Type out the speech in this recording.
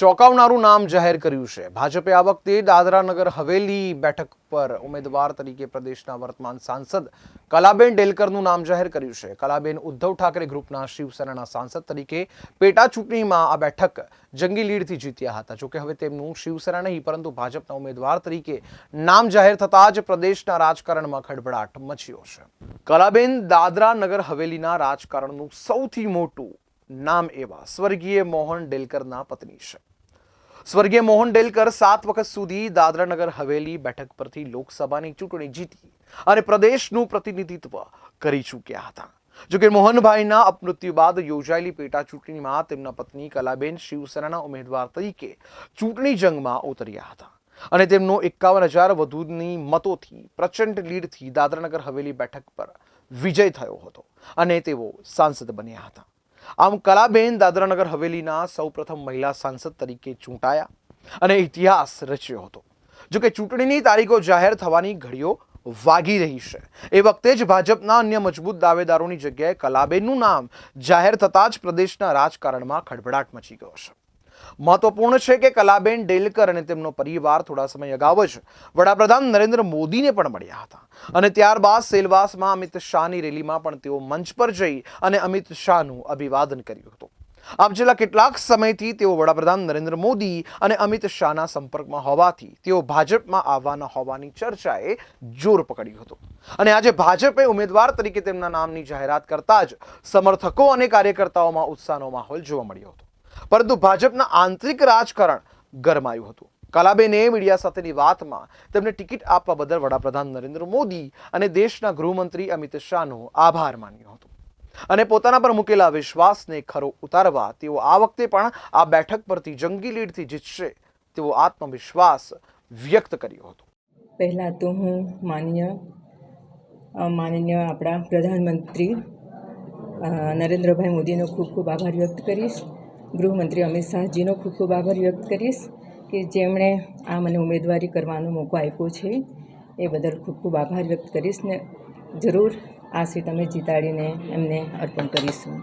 ચોંકાવનારું નામ જાહેર કર્યું છે. ભાજપે આ વખતે દાદરા નગર હવેલી બેઠક પર ઉમેદવાર તરીકે પ્રદેશના વર્તમાન સાંસદ કલાબેન ડેલકરનું નામ જાહેર કર્યું છે. કલાબેન ઉદ્ધવ ઠાકરે ગ્રુપના શિવસેનાના સાંસદ તરીકે પેટા ચૂંટણીમાં આ બેઠક જંગી લીડથી જીત્યા હતા. જોકે હવે તેમનું શિવસેના નહીં, પરંતુ ભાજપના ઉમેદવાર તરીકે નામ જાહેર થતાં જ પ્રદેશના રાજકારણમાં ખળભળાટ મચ્યો છે. કલાબેન દાદરા નગર હવેલીના રાજકારણનું સૌથી મોટું નામ એવા સ્વર્ગીય મોહન ડેલકરના પત્ની છે. સ્વર્ગીય મોહન ડેલકર સાત વખત સુધી દાદરાનગર હવેલી બેઠક પરથી લોકસભાની ચૂંટણી જીતી અને પ્રદેશનું પ્રતિનિધિત્વ કરી ચૂક્યા હતા. જોકે મોહનભાઈના અપમૃત્યુ બાદ યોજાયેલી પેટા ચૂંટણીમાં તેમના પત્ની કલાબેન શિવસેનાના ઉમેદવાર તરીકે ચૂંટણી જંગમાં ઉતર્યા હતા અને તેમનો એકાવન હજાર વધુની મતોથી પ્રચંડ લીડથી દાદરાનગર હવેલી બેઠક પર વિજય થયો હતો અને તેઓ સાંસદ બન્યા હતા. આમ કલાબેન દાદરાનગર હવેલીના સૌપ્રથમ મહિલા સાંસદ તરીકે ચૂંટાયા અને ઇતિહાસ રચ્યો હતો. જો કે ચૂંટણીની તારીખો જાહેર થવાની ઘડીઓ વાગી રહી છે. એ વખતે જ ભાજપના અન્ય મજબૂત દાવેદારોની જગ્યાએ કલાબેનનું નામ જાહેર થતાં જ પ્રદેશના રાજકારણમાં ખળભળાટ મચી ગયો છે. મહત્વપૂર્ણ છે કે કલાબેન ડેલકર અને તેમનો પરિવાર થોડા સમય અગાઉ જ વડાપ્રધાન નરેન્દ્ર મોદીને પણ મળ્યા હતા. અને ત્યારબાદ સેલવાસમાં અમિત શાહની રેલીમાં પણ તેઓ મંચ પર જઈ અને અમિત શાહનું અભિવાદન કર્યું હતું. આમ છેલ્લા કેટલાક સમયથી તેઓ વડાપ્રધાન નરેન્દ્ર મોદી અને અમિત શાહના સંપર્કમાં હોવાથી તેઓ ભાજપમાં આવવાના હોવાની ચર્ચાએ જોર પકડ્યું હતું. અને આજે ભાજપે ઉમેદવાર તરીકે તેમના નામની જાહેરાત કરતા જ સમર્થકો અને કાર્યકર્તાઓમાં ઉત્સાહનો માહોલ જોવા મળ્યો હતો. પરંતુ ભાજપના આંતરિક રાજકારણ ગરમાયું હતું. કલાબેને મીડિયા સાથેની વાતમાં તેમને ટિકિટ આપવા બદલ વડાપ્રધાન નરેન્દ્ર મોદી અને દેશના ગૃહમંત્રી અમિત શાહનો આભાર માન્યો હતો. અને પોતાના પર મૂકેલા વિશ્વાસને ખરો ઉતારવા તેઓ આ વખતે પણ આ બેઠક પરથી જંગી લીડથી જીતશે તેવો આત્મવિશ્વાસ વ્યક્ત કર્યો હતો. પહેલાં તો હું માનીય માનનીય આપણા પ્રધાનમંત્રી નરેન્દ્રભાઈ મોદીનો ખૂબ ખૂબ આભાર વ્યક્ત કરીશ. ગૃહમંત્રી અમિત શાહજીનો ખૂબ ખૂબ આભાર વ્યક્ત કરીશ કે જેમણે આ મને ઉમેદવારી કરવાનો મોકો આપ્યો છે એ બદલ ખૂબ ખૂબ આભાર વ્યક્ત કરીશ ને જરૂર આ સીટ અમે જીતાડીને એમને અર્પણ કરીશું.